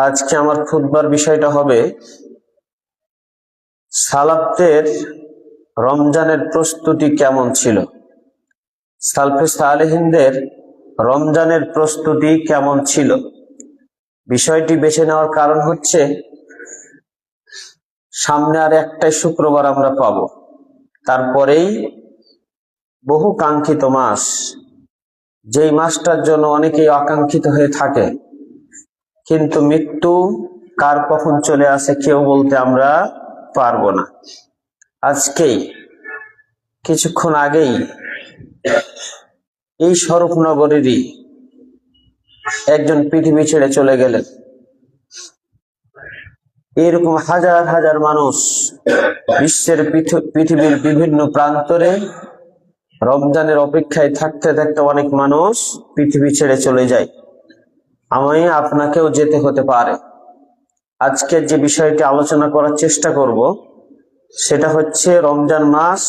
আজকে আমার খুদবার বিষয়টা হবে সালাফদের রমজানের প্রস্তুতি কেমন ছিল? সালফে সালেহিনদের রমজানের প্রস্তুতি কেমন ছিল? বিষয়টি বেছে নেওয়ার কারণ হচ্ছে সামনে আর একটাই শুক্রবার আমরা পাব। তারপরেই বহু কাঙ্ক্ষিত মাস। যেই মাসটার জন্য অনেকেই আকাঙ্ক্ষিত হয়ে থাকে। কিন্তু মৃত্যু কার কখন চলে আসে কেউ বলতে আমরা পারব না। আজকেই, কিছুক্ষণ আগেই এই স্বরূপনগরেরই একজন পৃথিবী ছেড়ে চলে গেলেন। এরকম হাজার হাজার মানুষ বিশ্বের পৃথ- পৃথিবীর বিভিন্ন প্রান্তরে রমজানের অপেক্ষায় থাকতে থাকতে অনেক মানুষ পৃথিবী ছেড়ে চলে যায়। আমি আপনাকেও যেতে হতে পারে। আজকের যে বিষয়টি আলোচনা করার চেষ্টা করব, সেটা হচ্ছে রমজান মাস,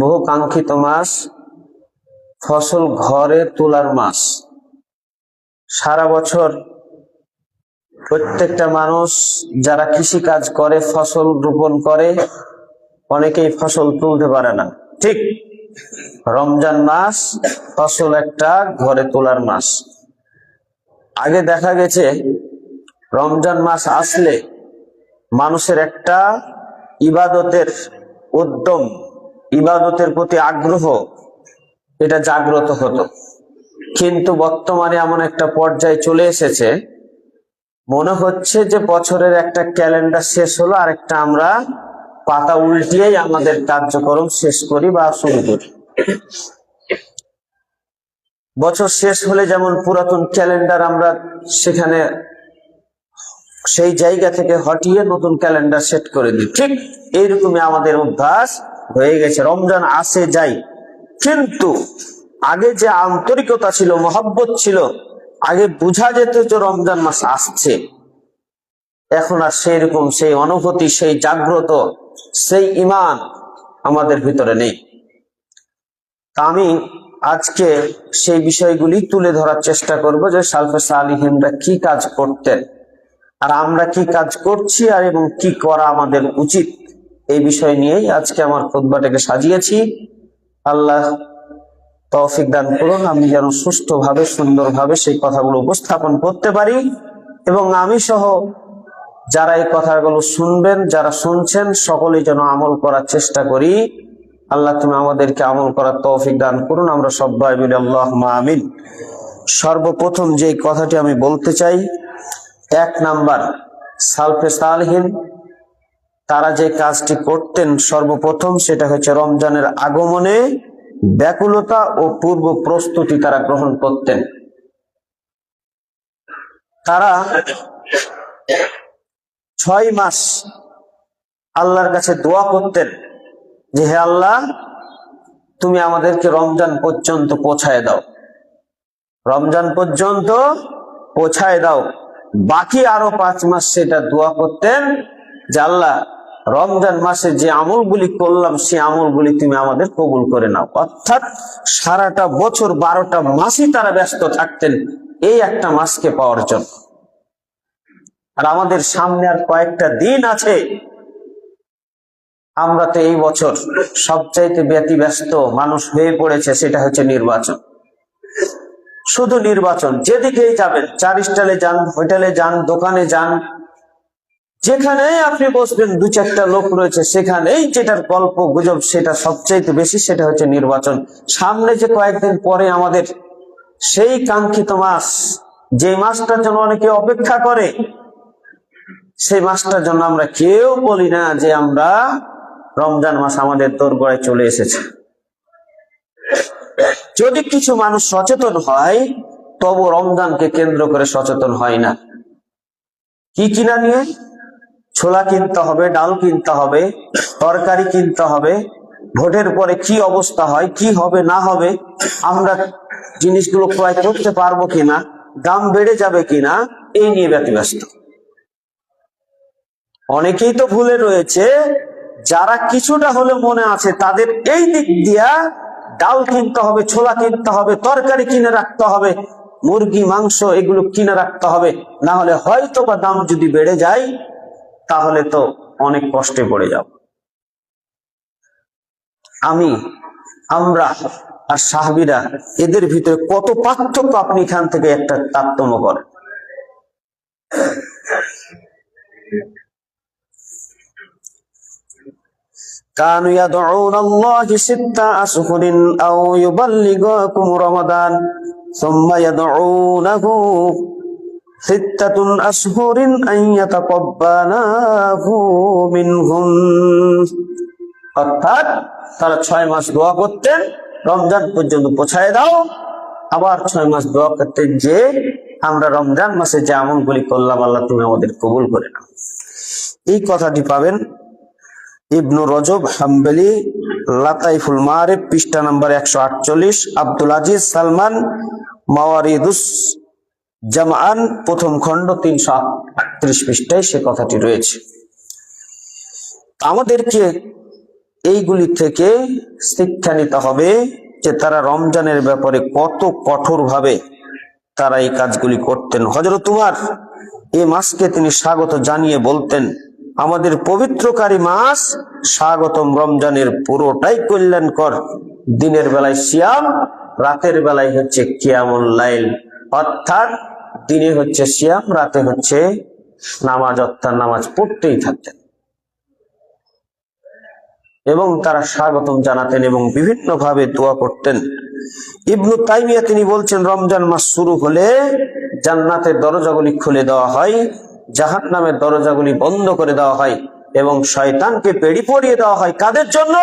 বহু কাঙ্ক্ষিত মাস, ফসল ঘরে তোলার মাস। সারা বছর প্রত্যেকটা মানুষ যারা কৃষি কাজ করে, ফসল রোপণ করে, অনেকেই ফসল তুলতে পারে না। ঠিক রমজান মাস, ফসল একটা ঘরে তোলার মাস। আগে দেখা গেছে রমজান মাস আসলে মানুষের একটা ইবাদতের উদ্যম, ইবাদতের প্রতি আগ্রহ, এটা জাগ্রত হতো। কিন্তু বর্তমানে এমন একটা পর্যায়ে চলে এসেছে। মনে হচ্ছে যে বছরের একটা ক্যালেন্ডার শেষ হলো আর একটা আমরা পাতা উল্টিয়েই আমাদের কার্যক্রম শেষ করি বা শুরু করি। বছর শেষ হলে যেমন পুরাতন ক্যালেন্ডার আমরা সেখানে সেই জায়গা থেকে হটিয়ে নতুন ক্যালেন্ডার সেট করে দিই। ঠিক এইরকমই আমাদের অভ্যাস হয়ে গেছে। রমজান আসে যাই। কিন্তু আগে যে আন্তরিকতা ছিল, মহব্বত ছিল, আগে বোঝা যেত যে রমজান মাস আসছে। এখন আর সেই রকম সেই অনুভূতি, সেই জাগ্রত, সেই ইমান আমাদের ভিতরে নেই। তা আমি আজকে সেই বিষয়গুলি তুলে ধরার চেষ্টা করব যে সালফে সালিহিনরা কি কাজ করতেন আর আমরা কি কাজ করছি আর এবং কি করা আমাদের উচিত। এই বিষয় নিয়েই আজকে আমার খোদবাটাকে সাজিয়েছি। আল্লাহ তৌফিক দান করুন, আমি যেন সুস্থভাবে, সুন্দরভাবে সেই কথাগুলো উপস্থাপন করতে পারি এবং আমি সহ যারা এই কথাগুলো শুনবেন, যারা শুনছেন, সকলেই যেন আমল করার চেষ্টা করি। আল্লাহ তুমি আমাদেরকে আমল করার তৌফিক দান করুন। আমরা সবাই মিলে আল্লাহ আমিন। সর্বপ্রথম যে কথাটি আমি বলতে চাই, এক নাম্বার, সালফে সালহীন, তারা যে কাজটি করতেন সর্বপ্রথম সেটা হচ্ছে রমজানের আগমনে ব্যাকুলতা ও পূর্ব প্রস্তুতি তারা গ্রহণ করতেন। তারা ছয় মাস আল্লাহর কাছে দোয়া করতেন। যে হে আল্লাহ, তুমি আমাদেরকে রমজান পর্যন্ত পৌঁছায় দাও। রমজান পর্যন্ত পৌঁছায় দাও। বাকি আরও পাঁচ মাস সেটা দোয়া করতেন যে আল্লাহ, রমজান মাসে যে আমলগুলি করলাম সেই আমলগুলি তুমি আমাদের কবুল করে নাও। অর্থাৎ সারাটা বছর বারোটা মাসই তারা ব্যস্ত থাকতেন এই একটা মাসকে পাওয়ার জন্য। আর আমাদের সামনে আর কয়েকটা দিন আছে আমরা তো এই বছর সবচাইতে ব্যতিব্যস্ত মানুষ হয়ে পড়েছে সেটা হচ্ছে নির্বাচন। শুধু নির্বাচন, যেদিকেই যাবেন চার স্টাইলে যান, হোটেলে যান, দোকানে যান যেখানেই আপনি বসবেন, দু চারটা লোক রয়েছে সেখানেই যেটার গল্প, গুজব সেটা সবচাইতে বেশি সেটা হচ্ছে নির্বাচন। সামনে যে কয়েকদিন পরে আমাদের সেই কাঙ্ক্ষিত মাস, যে মাসটার জন্য অনেকে অপেক্ষা করে, সেই মাসটার জন্য আমরা কেউ বলি না যে আমরা রমজান মাস আমাদের তোর তোরগড়ায় চলে এসেছে। যদি কিছু মানুষ সচেতন হয়, তবু রমজানকে কেন্দ্র করে সচেতন হয় না। কি কিনা নিয়ে? ছোলা কিনতে হবে, ডাল কিনতে হবে, তরকারি কিনতে হবে, ভোটের পরে কি অবস্থা হয়, কি হবে, না হবে, আমরা জিনিসগুলো ক্রয় করতে পারব কিনা, দাম বেড়ে যাবে কিনা, এই নিয়ে ব্যতিব্যস্ত। অনেকেই তো ভুলে রয়েছে যারা কিছুটা হলে মনে আছে, তাদের এই দিক দিয়া ডাল কিনতে হবে, ছোলা কিনতে হবে, তরকারি কিনে রাখতে হবে, মুরগি, মাংস এগুলো কিনে রাখতে হবে। না হলে হয়তো বা দাম যদি বেড়ে যায়, তাহলে তো অনেক কষ্টে পড়ে যাব। আমি, আমরা আর সাহাবিরা এদের ভিতরে কত পার্থক্য আপনি এখান থেকে একটা তারতম্য করেন। كانوا يدعون الله ست أشهر أو يبلغكم رمضان ثم يدعونه ستة أشهر أن يتقبله منهم অর্থাৎ তারা ছয় মাস দোয়া করতেন রমজান পর্যন্ত পৌঁছায় দাও আবার ছয় মাস দোয়া করতেন যে আমরা রমজান মাসে যে আমলগুলি করলাম আল্লাহ তুমি আমাদের কবুল করে নাও এই কথাটি পাবেন ইবনু রজব, হাম্বেলি, লাতাইফুল মারে, পৃষ্ঠা নাম্বার একশো আটচল্লিশ, আব্দুল আজিজ, সালমান, মাওয়ারিদুস জামান প্রথম খণ্ড তিনশো আটত্রিশ পৃষ্ঠায় সে কথাটি রয়েছে। আমাদেরকে এইগুলি থেকে শিক্ষা নিতে হবে যে তারা রমজানের ব্যাপারে কত কঠোর ভাবে তারা এই কাজগুলি করতেন। হজরত উমার এই মাসকে তিনি স্বাগত জানিয়ে বলতেন আমাদের পবিত্রকারী মাস স্বাগতম রমজানের পুরোটাই কল্যাণকর। দিনের বেলায় সিয়াম, রাতের বেলায় হচ্ছে কিয়ামুল লাইল। অর্থাৎ দিনে হচ্ছে সিয়াম, রাতে হচ্ছে নামাজ, অর্থাৎ নামাজ পড়তেই থাকতেন। এবং তারা স্বাগতম জানাতেন এবং বিভিন্ন ভাবে দোয়া করতেন। ইবনু তাইমিয়া তিনি বলছেন, রমজান মাস শুরু হলে জান্নাতের দরজাগুলি খুলে দেওয়া হয়। জাহান নামের দরজাগুলি বন্ধ করে দেওয়া হয় এবং শয়তানকে পেড়ি পরিয়ে দেওয়া হয়। কাদের জন্য?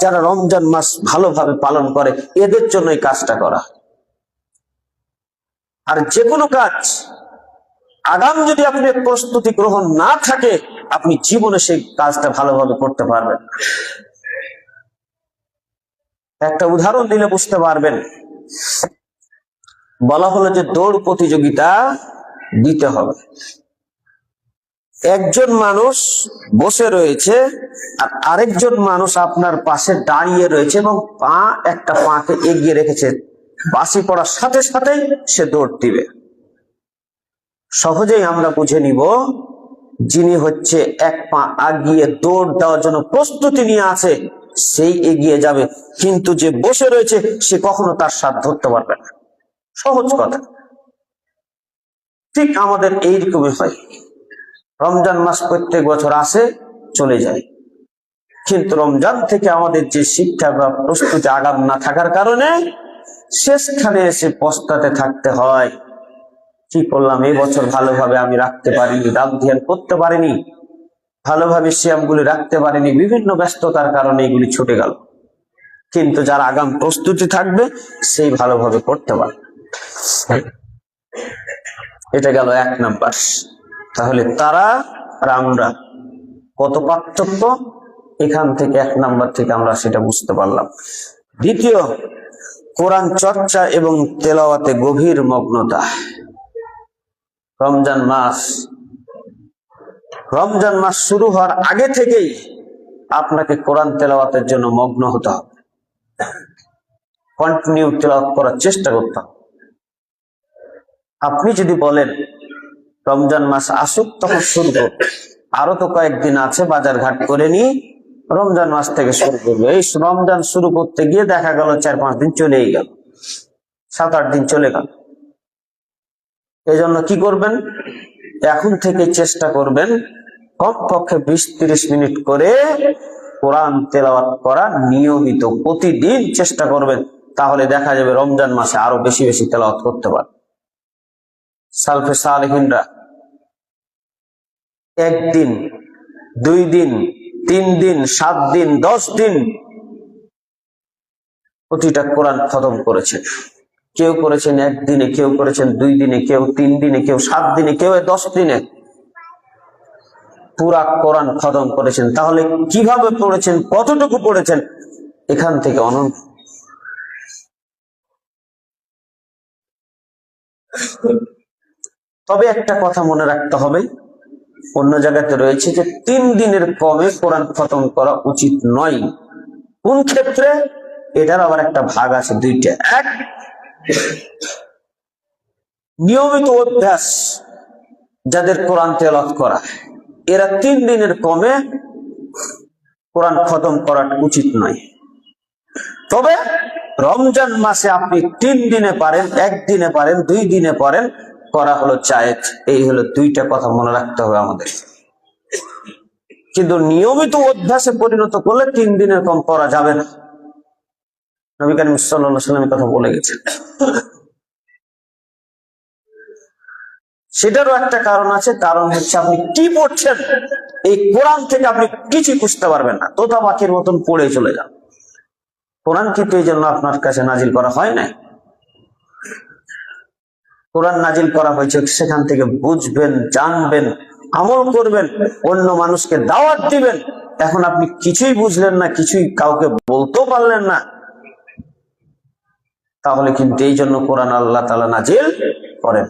যারা রমজান মাস ভালোভাবে পালন করে, এদের জন্য এই কাজটা করা। আর যে কোনো কাজ, আগাম যদি আপনি প্রস্তুতি গ্রহণ না থাকে, আপনি জীবনে সেই কাজটা ভালোভাবে করতে পারবেন একটা উদাহরণ দিলে বুঝতে পারবেন। বলা হলো যে দৌড় প্রতিযোগিতা দিতে হবে। একজন মানুষ বসে রয়েছে আর আরেকজন মানুষ আপনার পাশে দাঁড়িয়ে রয়েছে এবং পা একটা পাকে এগিয়ে রেখেছে। বাসি পড়ার সাথে সাথেই সে দৌড় দিবে। সহজেই আমরা বুঝে নিব, যিনি হচ্ছে এক পা আগিয়ে দৌড় দেওয়ার জন্য প্রস্তুতি নিয়ে আছে, সেই এগিয়ে যাবে। কিন্তু যে বসে রয়েছে, সে কখনো তার স্বাদ ধরতে পারবে না। সহজ কথা। ঠিক আমাদের এইরকমই হয়। রমজান মাস প্রত্যেক বছর আসে, চলে যায়। কিন্তু রমজান থেকে আমাদের যে শিক্ষা বা প্রস্তুতি আগাম না থাকার কারণে শেষখানে এসে পস্তাতে থাকতে হয়। কি করলাম? এই বছর ভালোভাবে আমি রাখতে পারিনি রাম ধ্যান করতে পারিনি, ভালোভাবে শ্যামগুলি রাখতে পারিনি, বিভিন্ন ব্যস্ততার কারণে এগুলি ছুটে গেল। কিন্তু যার আগাম প্রস্তুতি থাকবে, সেই ভালোভাবে করতে পারে এটা গেল এক নাম্বার। তাহলে তারা আর আমরা। কত পার্থক্য? এখান থেকে এক নাম্বার থেকে আমরা সেটা বুঝতে পারলাম। দ্বিতীয়, কোরআন চর্চা এবং তেলাওয়াতে গভীর মগ্নতা। রমজান মাস। রমজান মাস শুরু হওয়ার আগে থেকেই আপনাকে কোরআন তেলাওয়াতের জন্য মগ্ন হতে হবে। কন্টিনিউ তেলাওয়াত করার চেষ্টা করতে হবে। আপনি যদি বলেন রমজান মাস আসুক, তখন শুরু করব আরও তো কয়েকদিন আছে, বাজার ঘাট করে নি রমজান মাস থেকে শুরু করব। এই রমজান শুরু করতে গিয়ে দেখা গেল চার পাঁচ দিন চলেই গেল। সাত আট দিন চলে গেল। এই জন্য কি করবেন? এখন থেকে চেষ্টা করবেন কমপক্ষে বিশ তিরিশ মিনিট করে কোরআন তেলাওয়াত করা নিয়মিত প্রতিদিন চেষ্টা করবেন, তাহলে দেখা যাবে রমজান মাসে আরও বেশি বেশি তেলাওয়াত করতে পারবে সালফে সালেহিনরা একদিন, দুই দিন, তিন দিন, সাত দিন, দশ দিন প্রতিটা কোরআন খতম করেছেন। কেউ করেছেন একদিনে, কেউ করেছেন দুই দিনে, কেউ তিন দিনে, কেউ সাত দিনে, কেউ দশ দিনে। পুরা কোরআন খতম করেছেন। তাহলে কীভাবে পড়েছেন? কতটুকু পড়েছেন? এখান থেকে অনন্ত। তবে একটা কথা মনে রাখতে হবে। অন্য জায়গাতে রয়েছে যে তিন দিনের কমে কোরআন খতম করা উচিত নয়। কোন ক্ষেত্রে? এটার আবার একটা ভাগ আছে দুইটা। এক, নিয়মিত অভ্যাস যাদের কোরআন তেলত করা, এরা তিন দিনের কমে কোরআন খতম করা উচিত নয়। তবে রমজান মাসে আপনি তিন দিনে পারেন, একদিনে পারেন, দুই দিনে পারেন করা হলো চায়েত এই হলো দুইটা কথা মনে রাখতে হবে আমাদের। কিন্তু নিয়মিত অভ্যাসে পরিণত করলে তিন দিনের কম করা যাবে না। নবী করিম সাল্লামের কথা বলে গেছেন। সেটারও একটা কারণ আছে, কারণ হচ্ছে আপনি কি পড়ছেন, এই কোরআন থেকে আপনি কিছু বুঝতে পারবেন না। তোতা পাখির মতন পড়ে চলে যান। কোরআন কিন্তু এই জন্য আপনার কাছে নাজিল করা হয় নাই? কোরআন নাজিল করা হয়েছে, সেখান থেকে বুঝবেন, জানবেন, আমল করবেন, অন্য মানুষকে দাওয়াত দিবেন। এখন আপনি কিছুই বুঝলেন না, কিছুই কাউকে বলতেও পারলেন না। তাহলে কিন্তু এই জন্য কোরআন আল্লাহ তালা নাজিল করেন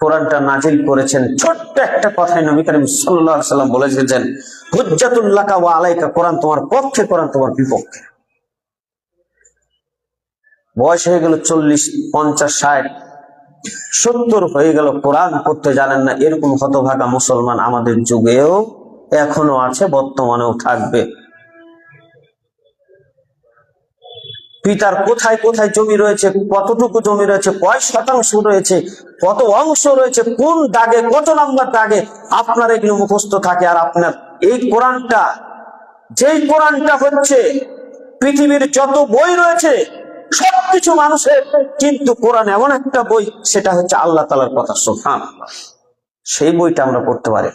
কোরআনটা নাজিল করেছেন, ছোট্ট একটা কথাই নবী করিম সাল্লাম বলে গেছেন হুজ্জাতুল্লাকা ওয়া আলাইকা কোরআন তোমার পক্ষে, কোরআন তোমার বিপক্ষে। বয়স হয়ে গেল চল্লিশ, পঞ্চাশ, ষাট। সত্তর হয়ে গেল কোরআন পড়তে জানেন না, এরকম হতভাগা মুসলমান আমাদের যুগেও এখনও আছে, বর্তমানেও থাকবে। পিতার কোথায় কোথায় জমি রয়েছে, কতটুকু জমি রয়েছে, কয় শতাংশ রয়েছে, কত অংশ রয়েছে, কোন দাগে, কত নাম্বার দাগে আপনার এগুলো মুখস্থ থাকে আর আপনার এই কোরআনটা, যেই কোরআনটা হচ্ছে পৃথিবীর যত বই রয়েছে সবকিছু মানুষের, কিন্তু কোরআন এমন একটা বই, সেটা হচ্ছে আল্লাহ তালার কথা সোফান সেই বইটা আমরা পড়তে পারি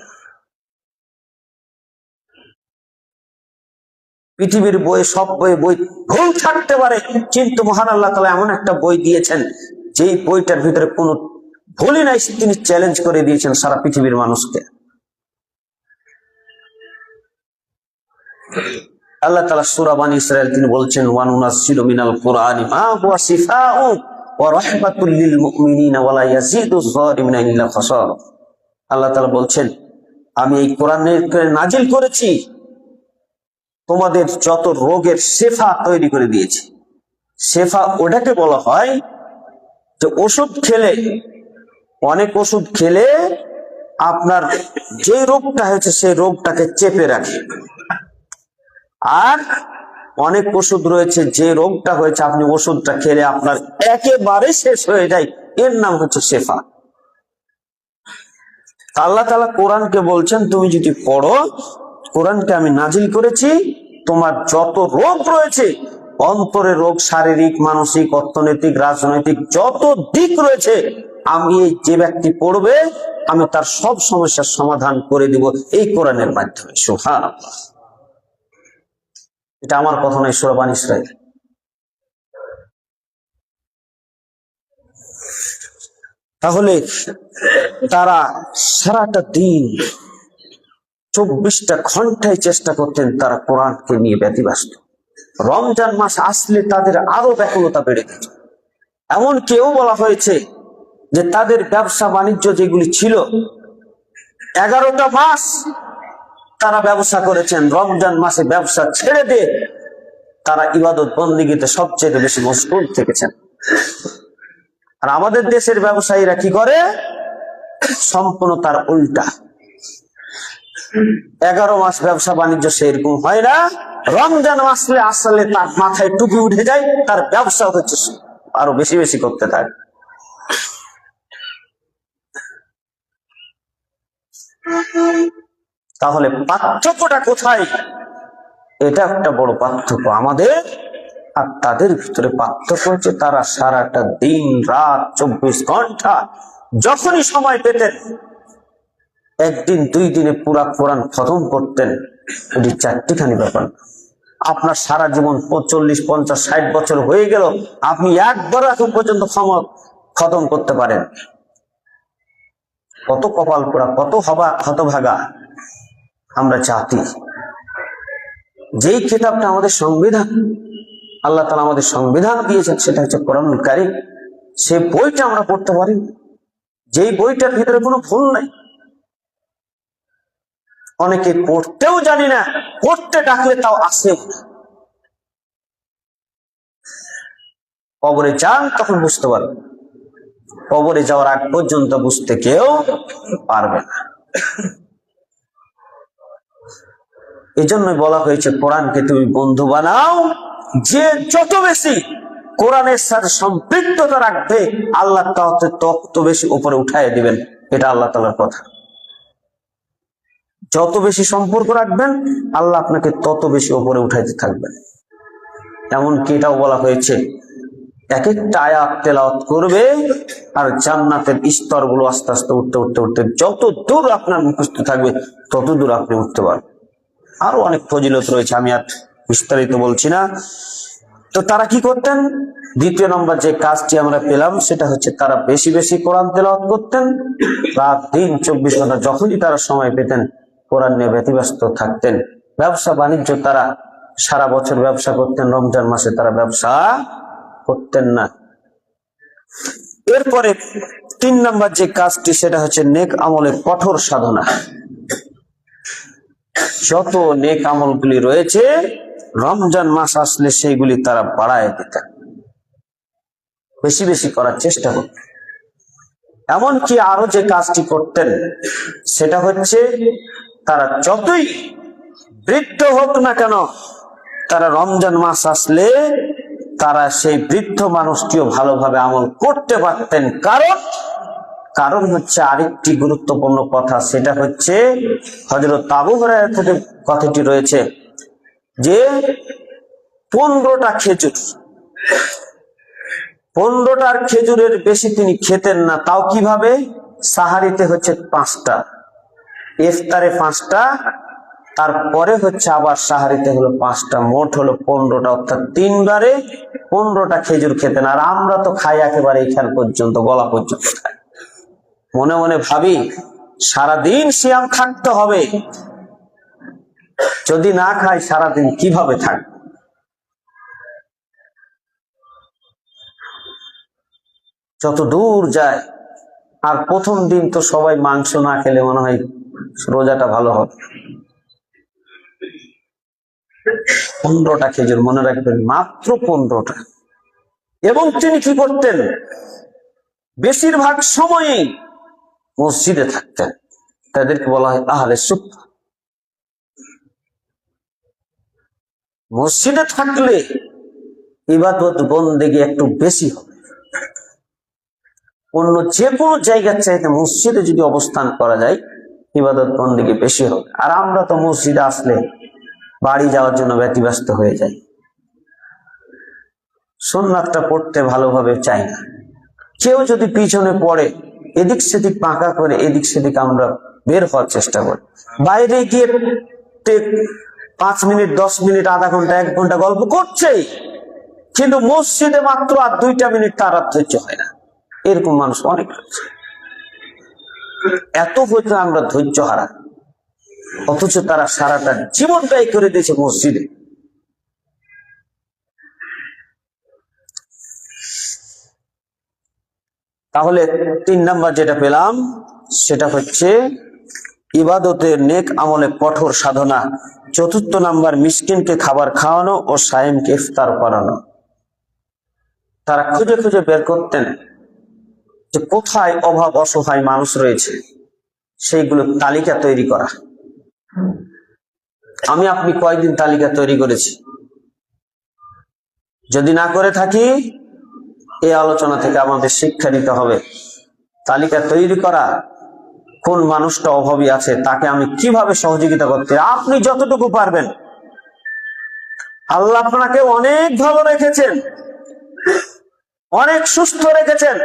পৃথিবীর বই সব বই বই ভুল থাকতে পারে, কিন্তু মহান আল্লাহ তালা এমন একটা বই দিয়েছেন, যেই বইটার ভিতরে কোনো ভুলই নাই, তিনি চ্যালেঞ্জ করে দিয়েছেন সারা পৃথিবীর মানুষকে। আল্লাহ তালা সুরাবান ইসরায়েল তিনি বলছেন ওয়ানুনাসিলু মিনাল কুরআনি মা আল্লাহ বলছেন, আমি এই নাজিল করেছি, তোমাদের যত রোগের শেফা তৈরি করে দিয়েছি। শেফা ওটাকে বলা হয় যে ওষুধ খেলে, অনেক ওষুধ খেলে আপনার যে রোগটা হয়েছে সেই রোগটাকে চেপে রাখে। আর অনেক ওষুধ রয়েছে, যে রোগটা হয়েছে, আপনি ওষুধটা খেলে আপনার একেবারে শেষ হয়ে যায়। এর নাম হচ্ছে শেফা। আল্লাহ তালা কোরআনকে বলছেন, তুমি যদি পড়ো, কোরআনকে আমি নাজিল করেছি, তোমার যত রোগ রয়েছে অন্তরের রোগ, শারীরিক, মানসিক, অর্থনৈতিক, রাজনৈতিক, যত দিক রয়েছে, আমি যে ব্যক্তি পড়বে, আমি তার সব সমস্যার সমাধান করে দিব এই কোরআনের মাধ্যমে। সুহান এটা আমার কথা নয়, সুরবান ইসরায়েল তাহলে তারা সারাটা দিন চব্বিশটা ঘন্টায় চেষ্টা করতেন তারা কোরআনকে নিয়ে ব্যতিব্যস্ত। রমজান মাস আসলে তাদের আরও ব্যাকুলতা বেড়ে যেত এমন কেউ বলা হয়েছে যে তাদের ব্যবসা বাণিজ্য যেগুলি ছিল, এগারোটা মাস তারা ব্যবসা করেছেন, রমজান মাসে ব্যবসা ছেড়ে দিয়ে তারা ইবাদত বন্দিগিতে সবচেয়ে বেশি মশগুল থেকেছেন। আর আমাদের দেশের ব্যবসায়ীরা কি করে? সম্পূর্ণ তার উল্টা। এগারো মাস ব্যবসা বাণিজ্য সেরকম হয় না। রমজান আসলে আসলে তার মাথায় টুপি উঠে যায়, তার ব্যবসা হচ্ছে আরও বেশি বেশি করতে থাকে। তাহলে পার্থক্যটা কোথায়? এটা একটা বড় পার্থক্য আমাদের আর তাদের ভিতরে পার্থক্য হচ্ছে তারা সারাটা দিন, রাত, চব্বিশ ঘণ্টা যখনই সময় পেতেন, একদিন, দুই দিনে পুরা কোরআন খতম করতেন। এটি চারটিখানি ব্যাপার। আপনার সারা জীবন চল্লিশ পঞ্চাশ, ষাট বছর হয়ে গেল, আপনি একবার এখন পর্যন্ত খতম করতে পারেন। কত কপাল পোড়া, কত হবা হতভাগা। আমরা জাতি। যেই কিতাবটা আমাদের সংবিধান, আল্লাহ তালা আমাদের সংবিধান দিয়েছেন, সেটা হচ্ছে কোরআন সে বইটা আমরা পড়তে পারি। যেই বইটার ভিতরে কোনো ভুল নাই। অনেকে পড়তেও জানি না, পড়তে ডাকলে তাও আসেও না। কবরে যান তখন বুঝতে পারবে। কবরে যাওয়ার আগ পর্যন্ত বুঝতে কেউ পারবে না। এই জন্যই বলা হয়েছে, কোরআনকে তুমি বন্ধু বানাও। যে যত বেশি কোরআনের সাথে সম্পৃক্ততা রাখবে, আল্লাহ তাহলে তত বেশি উপরে উঠাই দিবেন। এটা আল্লাহ তালার কথা। যত বেশি সম্পর্ক রাখবেন, আল্লাহ আপনাকে তত বেশি উপরে উঠাইতে থাকবেন। এমনকি এটাও বলা হয়েছে এক একটা আয়াত তেলাওয়াত করবে আর জান্নাতের স্তরগুলো আস্তে আস্তে উঠতে উঠতে উঠতে যত দূর আপনার মুখস্থ থাকবে, তত দূর আপনি উঠতে পারবেন। আরও অনেক ফজিলত রয়েছে, আমি আর বিস্তারিত বলছি না। তো তারা কি করতেন? দ্বিতীয় নম্বর যে কাজটি আমরা পেলাম, সেটা হচ্ছে তারা বেশি বেশি কোরআন তেলাওয়াত করতেন। রাত, দিন, চব্বিশ ঘণ্টা যখনই তারা সময় পেতেন, কোরআন নিয়ে ব্যতিব্যস্ত থাকতেন। ব্যবসা, বাণিজ্য, তারা সারা বছর ব্যবসা করতেন, রমজান মাসে তারা ব্যবসা করতেন না। এরপরে তিন নম্বর যে কাজটি, সেটা হচ্ছে নেক আমলের কঠোর সাধনা। যত নেক আমলগুলি রয়েছে, রমজান মাস আসলে সেইগুলি তারা বাড়ায় দিতেন বেশি বেশি করার চেষ্টা করতেন এমনকি আরও যে কাজটি করতেন, সেটা হচ্ছে তারা যতই বৃদ্ধ হোক না কেন, তারা রমজান মাস আসলে তারা সেই বৃদ্ধ মানুষটিও ভালোভাবে আমল করতে পারতেন। কারণ কারণ হচ্ছে আরেকটি গুরুত্বপূর্ণ কথা, সেটা হচ্ছে হজরত তাবু থেকে কথাটি রয়েছে যে পনেরোটা খেজুর, পনেরোটার খেজুরের বেশি তিনি খেতেন না, তাও কীভাবে? সাহারিতে হচ্ছে পাঁচটা, ইফতারে পাঁচটা, তারপরে হচ্ছে আবার সাহারিতে হলো পাঁচটা, মোট হলো পনেরোটা, অর্থাৎ তিনবারে পনেরোটা খেজুর খেতেন। আর আমরা তো খাই একেবারে এইখান পর্যন্ত, গলা পর্যন্ত। খাই মনে মনে ভাবি, সারাদিন সিয়াম থাকতে হবে। যদি না খাই সারাদিন কীভাবে থাকবে যত দূর যায়, আর প্রথম দিন তো সবাই মাংস না খেলে মনে হয় রোজাটা ভালো হবে। পনেরোটা খেজুর মনে রাখবেন, মাত্র পনেরোটা। এবং তিনি কি করতেন? বেশিরভাগ সময়ই মসজিদে থাকতেন। তাদেরকে বলা হয় আহলে সুপ মসজিদে থাকলে ইবাদত বন্দেগি একটু বেশি হবে। অন্য যে কোনো জায়গার চাইতে মসজিদে যদি অবস্থান করা যায়, ইবাদত বন্দেগি বেশি হবে। আর আমরা তো মসজিদে আসলে বাড়ি যাওয়ার জন্য ব্যতিব্যস্ত হয়ে যাই। সোননাথটা পড়তে ভালোভাবে চাই না। কেউ যদি পিছনে পড়ে এদিক সেদিক পাকা করে এদিক সেদিক আমরা বের হওয়ার চেষ্টা করি। বাইরে গিয়ে পাঁচ মিনিট, দশ মিনিট, আধা ঘণ্টা, এক ঘণ্টা গল্প করছেই। কিন্তু মসজিদে মাত্র আর দুইটা মিনিট তার ধৈর্য হয় না। এরকম মানুষ অনেক রয়েছে। এত হয়তো আমরা ধৈর্য হারা। অথচ তারা সারাটা জীবনটাই করে দিয়েছে মসজিদে। তাহলে তিন নাম্বার যেটা পেলাম, সেটা হচ্ছে ইবাদতের নেক আমলে কঠোর সাধনা, চতুর্থ নাম্বার মিসকিনকে খাবার খাওয়ানো ও সায়েমকে ইফতার করানো। তারা খুঁজে খুঁজে বের করতেন যে কোথায় অভাব অসহায় মানুষ রয়েছে, সেইগুলো তালিকা তৈরি করা। আমি আপনি কয়েকদিন তালিকা তৈরি করেছি? যদি না করে থাকি এই আলোচনা থেকে আমাদের শিক্ষা নিতে হবে। তালিকা তৈরি করা, কোন মানুষটা অভাবী আছে, তাকে আমি কীভাবে সহযোগিতা করতে, আপনি যতটুকু পারবেন। আল্লাহ আপনাকে অনেক ভালো রেখেছেন, অনেক সুস্থ রেখেছেন।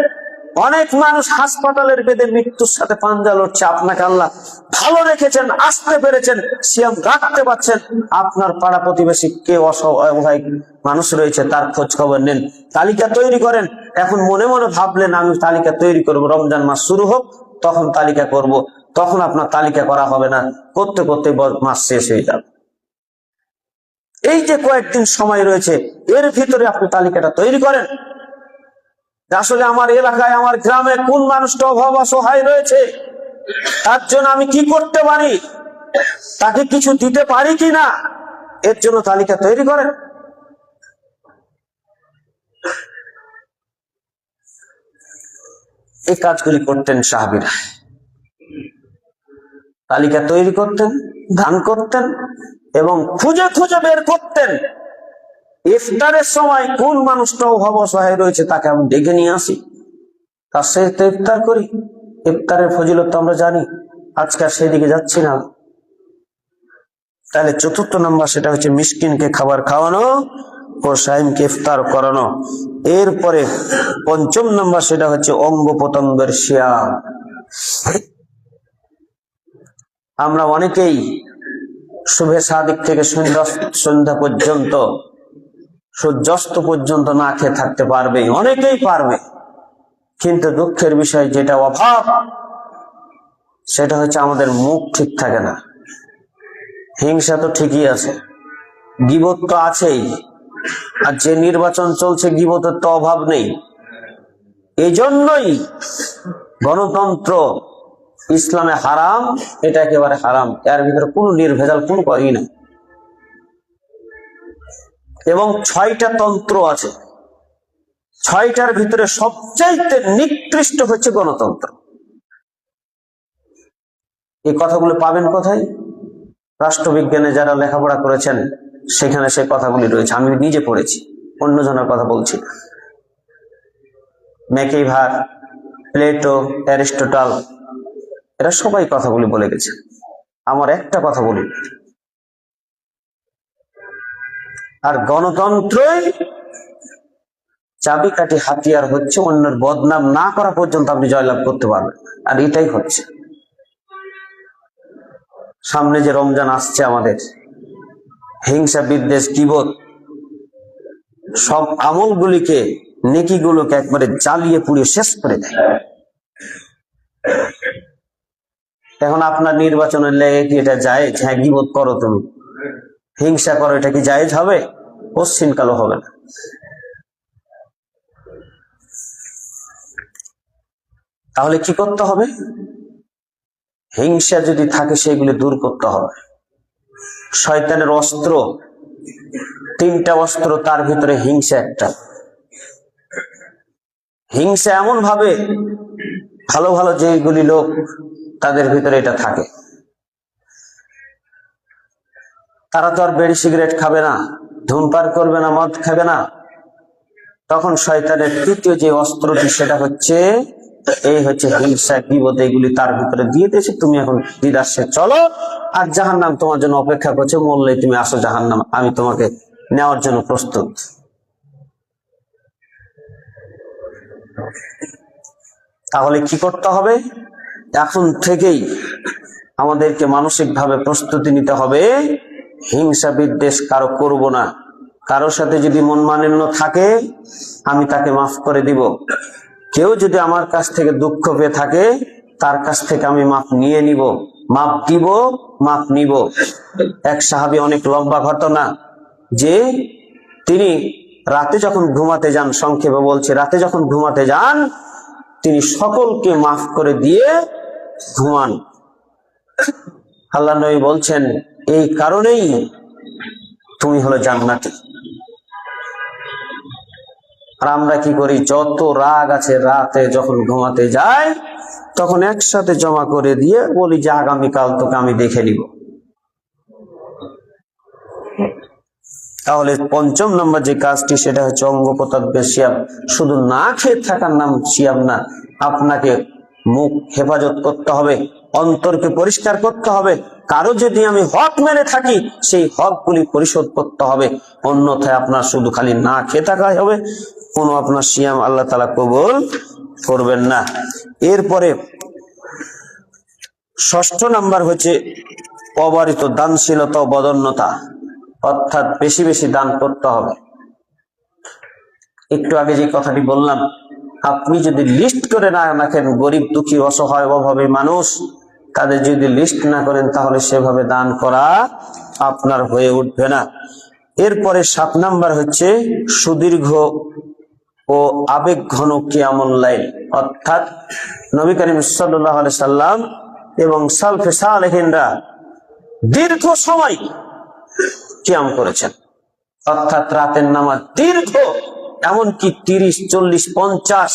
অনেক মানুষ হাসপাতালের বেদে মৃত্যুর সাথে পাঞ্জা লড়ছে। আপনাকে আল্লাহ ভালো রেখেছেন, আসতে পেরেছেন, সিয়াম রাখতে পারছেন। আপনার পাড়া প্রতিবেশী কে অসহায় মানুষ রয়েছে, তার খোঁজ খবর নেন, তালিকা তৈরি করেন। এখন মনে মনে ভাবলেন, আমি তালিকা তৈরি করব, রমজান মাস শুরু হোক, তখন তালিকা করব। তখন আপনার তালিকা করা হবে না, করতে করতে মাস শেষ হয়ে যাবে। এই যে কয়েকদিন সময় রয়েছে, এর ভিতরে আপনি তালিকাটা তৈরি করেন। আসলে আমার এলাকায়, আমার গ্রামে কোন মানুষটা অভাব অসহায় রয়েছে? তার জন্য আমি কি করতে পারি? তাকে কিছু দিতে পারি কি না? এর জন্য তালিকা তৈরি করেন। এই কাজগুলি করতেন সাহাবিরা। তালিকা তৈরি করতেন ধান করতেন এবং খুঁজে খুঁজে বের করতেন। ইফতারের সময় কোন মানুষটা অভাব অসহায় রয়েছে, তাকে আমি ডেকে নিয়ে আসি। তার সাথে ইফতার করি। ইফতারের ফজিলত আমরা জানি, আজকে আর সেই দিকে যাচ্ছি না। তাহলে চতুর্থ নম্বর সেটা হচ্ছে মিসকিনকে খাবার খাওয়ানো ও সাইমকে ইফতার করানো। এরপরে পঞ্চম নম্বর সেটা হচ্ছে অঙ্গ প্রত্যঙ্গের শিয়াম আমরা অনেকেই শুভে সাদিক থেকে সন্ধ্যা সন্ধ্যা পর্যন্ত সূর্যাস্ত পর্যন্ত না খেয়ে থাকতে পারবে, অনেকেই পারবে। কিন্তু দুঃখের বিষয় যেটা অভাব, সেটা হচ্ছে আমাদের মুখ ঠিক থাকে না। হিংসা তো ঠিকই আছে, গিবত তো আছেই। আর যে নির্বাচন চলছে, গিবতের তো অভাব নেই। এই জন্যই গণতন্ত্র ইসলামে হারাম, এটা একেবারে হারাম। এর ভিতরে কোনো নির্ভেজাল কোনো করি না এবং ছয়টা তন্ত্র আছে। ছয়টার ভিতরে সবচাইতে নিকৃষ্ট হচ্ছে গণতন্ত্র। এই কথাগুলো পাবেন কোথায়? রাষ্ট্রবিজ্ঞানে যারা লেখাপড়া করেছেন, সেখানে সেই কথাগুলি রয়েছে। আমি নিজে পড়েছি, অন্যজনের কথা বলছি না। ম্যাকেইভার, প্লেটো, অ্যারিস্টোটাল, এরা সবাই কথাগুলি বলে গেছে। আমার একটা কথা বলি। আর গণতন্ত্রই চাবিকাঠি হাতিয়ার হচ্ছে, অন্যের বদনাম না করা পর্যন্ত আপনি জয়লাভ করতে পারবেন। আর এটাই হচ্ছে। সামনে যে রমজান আসছে আমাদের, হিংসা, বিদ্বেষ, কিবোধ, সব আমলগুলিকে নেকিগুলোকে একবারে জ্বালিয়ে পুড়িয়ে শেষ করে দেয়। এখন আপনার নির্বাচনের লেগে কি এটা যায় হ্যাঁ গিবোধ করো তুমি। হিংসা করো, এটা কি জায়েজ হবে? পশ্চিম কালো হবে না। তাহলে কি করতে হবে? হিংসা যদি থাকে, সেগুলি দূর করতে হবে। শয়তানের অস্ত্র, তিনটা অস্ত্র, তার ভিতরে হিংসা একটা। হিংসা এমন ভাবে ভালো ভালো যেগুলি লোক, তাদের ভিতরে এটা থাকে। তারা তো আর বেড়ি সিগারেট খাবে না। ধূমপান করবে না, মদ খাবে না। তখন শয়তানের তৃতীয় যে অস্ত্রটি, সেটা হচ্ছে, এই হচ্ছে হিংসা, বিপদ, এগুলি তার ভিতরে দিয়ে দিয়েছে। তুমি এখন দিদাসে চলো, আর জাহান নাম তোমার জন্য অপেক্ষা করছে। মরলে তুমি আসো জাহান নাম আমি তোমাকে নেওয়ার জন্য প্রস্তুত। তাহলে কি করতে হবে? এখন থেকেই আমাদেরকে মানসিকভাবে প্রস্তুতি নিতে হবে। হিংসা বিদ্বেষ কারও করব না। কারোর সাথে যদি মন মালিন্য থাকে, আমি তাকে মাফ করে দিব। কেউ যদি আমার কাছ থেকে দুঃখ পেয়ে থাকে, তার কাছ থেকে আমি মাপ নিয়ে নিব। মাপ দিব মাপ নিব। এক সাহাবি অনেক লম্বা ঘটনা, যে তিনি রাতে যখন ঘুমাতে যান, সংক্ষেপে বলছে, রাতে যখন ঘুমাতে যান, তিনি সকলকে মাফ করে দিয়ে ঘুমান। আল্লাহ নবী বলছেন এই কারণেই তুমি হলো জান্নাতি। আর আমরা কি করি? যত রাগ আছে রাতে যখন ঘুমাতে যাই, তখন একসাথে জমা করে দিয়ে বলি যে, আগামীকাল তোকে আমি দেখে নিব। তাহলে পঞ্চম নম্বর যে কাজটি, সেটা হচ্ছে অঙ্গ সিয়াম। শুধু না খেয়ে থাকার নাম সিয়াম না, আপনাকে মুখ হেফাজত করতে হবে, অন্তরকে পরিষ্কার করতে হবে কারও যদি আমি হক মেনে থাকি, সেই হকগুলি পরিশোধ করতে হবে। অন্যথায় আপনার শুধু খালি না খেয়ে থাকা হবে। কোনো আপনার সিয়াম আল্লাহ তালা কবুল করবেন না। এরপরে ষষ্ঠ নাম্বার হচ্ছে অবারিত দানশীলতা ও বদন্যতা। অর্থাৎ বেশি বেশি দান করতে হবে। একটু আগে যে কথাটি বললাম, আপনি যদি লিস্ট করে না রাখেন, গরিব, দুঃখী, অসহায়, অভাবী মানুষ তাদের যদি লিস্ট না করেন, তাহলে সেভাবে দান করা আপনার হয়ে উঠবে না। এরপরে সাত নাম্বার হচ্ছে সুদীর্ঘ ও আবেগ ঘন কিয়ামুল লাইল। অর্থাৎ নবী করিম সাল্লাহ সাল্লাম এবং সালফে সালেহিনরা দীর্ঘ সময় কিয়াম করেছেন। অর্থাৎ রাতের নামাজ দীর্ঘ, এমনকি তিরিশ, চল্লিশ, পঞ্চাশ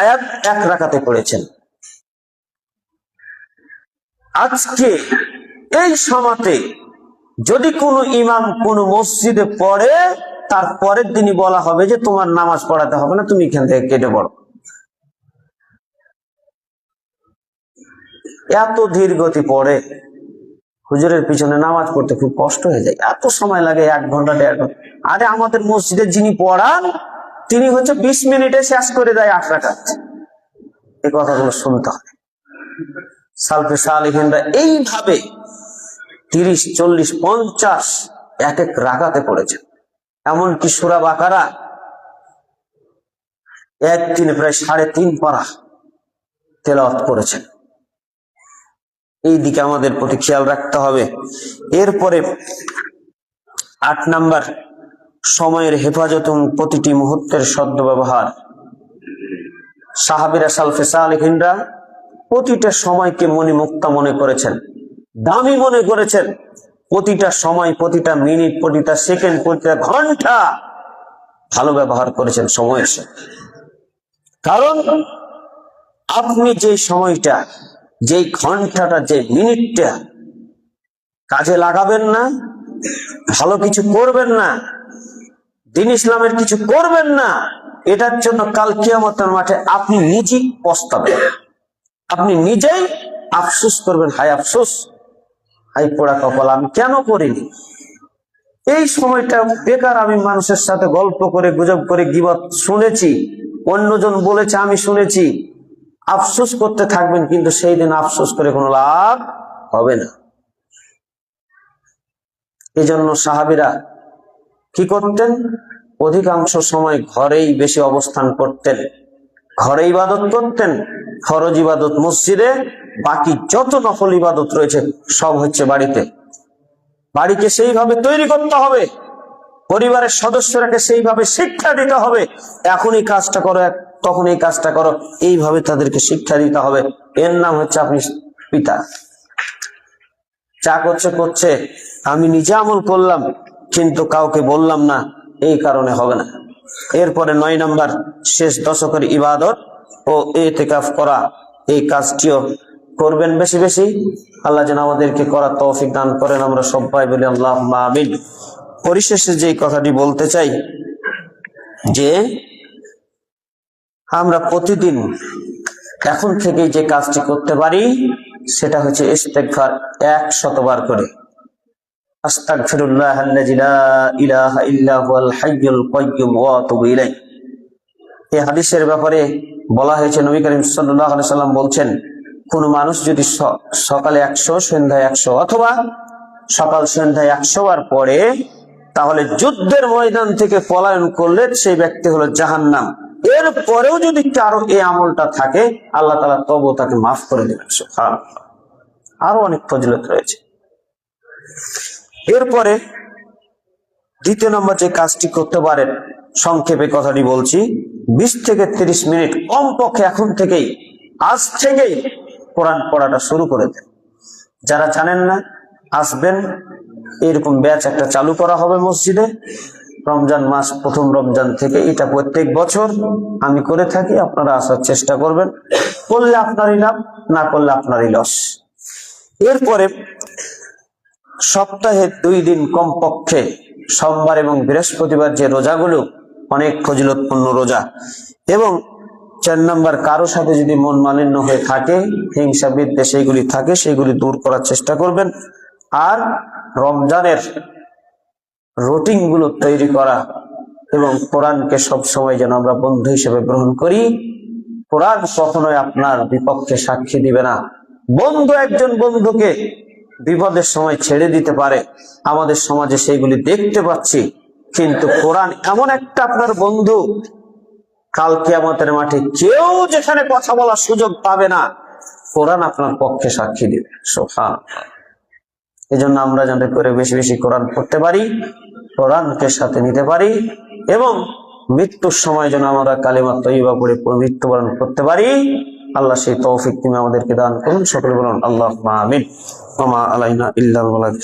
আয়াত এক রাখাতে পড়েছেন। আজকে এই সমাতে যদি কোনো ইমাম কোনো মসজিদে পড়ে, তার পরের দিনই বলা হবে যে তোমার নামাজ পড়াতে হবে না, তুমি এখান থেকে কেটে পড়ো। এত ধীর গতি পড়ে, হুজুরের পিছনে নামাজ পড়তে খুব কষ্ট হয়ে যায়। এত সময় লাগে, এক ঘণ্টা, দেড় ঘণ্টা। আরে আমাদের মসজিদে যিনি পড়ান, তিনি হচ্ছে বিশ মিনিটে শেষ করে দেয় আট রাকাত এই কথাগুলো শুনতে হবে। সালফে সালিহিনরা এইভাবে তিরিশ, চল্লিশ, পঞ্চাশ এক এক রাগাতে পড়েছেন এমনকি সুরা বাকারা একদিনে প্রায় সাড়ে তিন পারা তেলাওয়াত করেছেন এই দিকে আমাদের প্রতি খেয়াল রাখতে হবে। এরপরে আট নাম্বার, সময়ের হেফাজত প্রতিটি মুহূর্তের সদ্ব্যবহার। সাহাবিরা সালফেসা সালেহিনরা প্রতিটা সময়কে মনে মুক্তা মনে করেছেন, দামি মনে করেছেন। প্রতিটা সময়, প্রতিটা মিনিট, প্রতিটা সেকেন্ড, প্রতিটা ঘণ্টা ভালো ব্যবহার করেছেন সময়ের সাথে কারণ আপনি যে সময়টা, যে ঘন্টাটা, যে মিনিটটা কাজে লাগাবেন না, ভালো কিছু করবেন না, দিন ইসলামের কিছু করবেন না, এটার জন্য কাল কিয়ামতের মাঠে আপনি নিজেই পস্তাবেন। আপনি নিজেই আফসোস করবেন হাই আফসোস হাই পোড়া কপাল, আমি কেন করিনি? এই সময়টা বেকার আমি মানুষের সাথে গল্প করে, গুজব করে, গিবত শুনেছি, অন্যজন বলেছে আমি শুনেছি, আফসোস করতে থাকবেন, কিন্তু সেই দিন আফসোস করে কোনো লাভ হবে না। এই জন্য সাহাবিরা কি করতেন? অধিকাংশ সময় ঘরেই বেশি অবস্থান করতেন। ঘরে ইবাদত করতেন, ফরজ ইবাদত মসজিদে, বাকি যত নফল ইবাদত রয়েছে, সব হচ্ছে বাড়িতে। বাড়িকে সেইভাবে তৈরি করতে হবে, পরিবারের সদস্যরাকে সেইভাবে শিক্ষা দিতে হবে এখন এই কাজটা করো তখন এই কাজটা করো, এইভাবে তাদেরকে শিক্ষা দিতে হবে। এর নাম হচ্ছে আপনি পিতা। যা করছে করছে। আমি নিজে আমল করলাম, কিন্তু কাউকে বললাম না, এই কারণে হবে না। এরপরে নয় নাম্বার শেষ দশকের ইবাদত ও এতেকাফ করা। এই কাজটিও করবেন বেশি বেশি। আল্লাহ যেন আমাদেরকে করার তৌফিক দান করেন। আমরা সবাই বলি আল্লাহ আমিন। পরিশেষে যে কথাটি বলতে চাই, যে আমরা প্রতিদিন এখন থেকে যে কাজটি করতে পারি, সেটা হচ্ছে ইস্তেগফার এক শতবার করে। আস্তাগফিরুল্লাহ আল্লাযী লা ইলাহা ইল্লা হুয়াল হাইয়ুল কাইয়্যুম ওয়া আতুবু ইলাইহি। এই হাদিসের ব্যাপারে বলা হয়েছে, নবী করিম আলাইহি সাল্লাম বলছেন, কোন মানুষ যদি সকালে একশো, সন্ধ্যায় একশো অথবা সকাল সন্ধ্যায় একশো বার পড়ে, তাহলে যুদ্ধের ময়দান থেকে পলায়ন করলে সেই ব্যক্তি হলো জাহান্নাম। এর পরেও যদি কারও এই আমলটা থাকে, আল্লাহ তালা তবু তাকে মাফ করে দেবেন। আরও অনেক ফজিলত রয়েছে। এরপরে দ্বিতীয় নম্বর যে কাজটি করতে পারেন, সংক্ষেপে কথাটি বলছি, বিশ থেকে তিরিশ মিনিট কমপক্ষে এখন থেকেই, আজ থেকেই কোরআন পড়াটা শুরু করে দেন। যারা জানেন না, আসবেন, এরকম ব্যাচ একটা চালু করা হবে মসজিদে। রমজান মাস, প্রথম রমজান থেকে এটা প্রত্যেক বছর আমি করে থাকি, আপনারা আসার চেষ্টা করবেন। করলে আপনারই লাভ, না করলে আপনারই লস। এরপরে সপ্তাহে দুই দিন কমপক্ষে সোমবার এবং বৃহস্পতিবার যে রোজাগুলো, অনেক ফজিলতপূর্ণ রোজা। এবং চার নম্বর, কারও সাথে যদি মন মালিন্য হয়ে থাকে হিংসা সেইগুলি থাকে সেগুলি দূর করার চেষ্টা করবেন। আর রমজানের রুটিনগুলো তৈরি করা এবং কোরআনকে সবসময় যেন আমরা বন্ধু হিসেবে গ্রহণ করি, কোরআন কখনোই আপনার বিপক্ষে সাক্ষী দিবে না। বন্ধু একজন বন্ধুকে বিপদের সময় ছেড়ে দিতে পারে। আমাদের সমাজে সেইগুলি দেখতে পাচ্ছি। কিন্তু কোরআন এমন একটা আপনার বন্ধু, কাল কিয়ামতের মাঠে কেউ যেখানে কথা বলার সুযোগ পাবে না, কোরআন আপনার পক্ষে সাক্ষী দিবে। সোফা এই জন্য আমরা যাতে করে বেশি বেশি কোরআন পড়তে পারি, কোরআনকে সাথে নিতে পারি, এবং মৃত্যুর সময় যেন আমরা কালিমা তৈবা করে মৃত্যুবরণ করতে পারি। আল্লাহ সেই তৌফিক তুমি আমাদেরকে দান করুন। সকলে বলুন আল্লাহ আমিন। ওমা আলাইনা ইল্লাল বালাক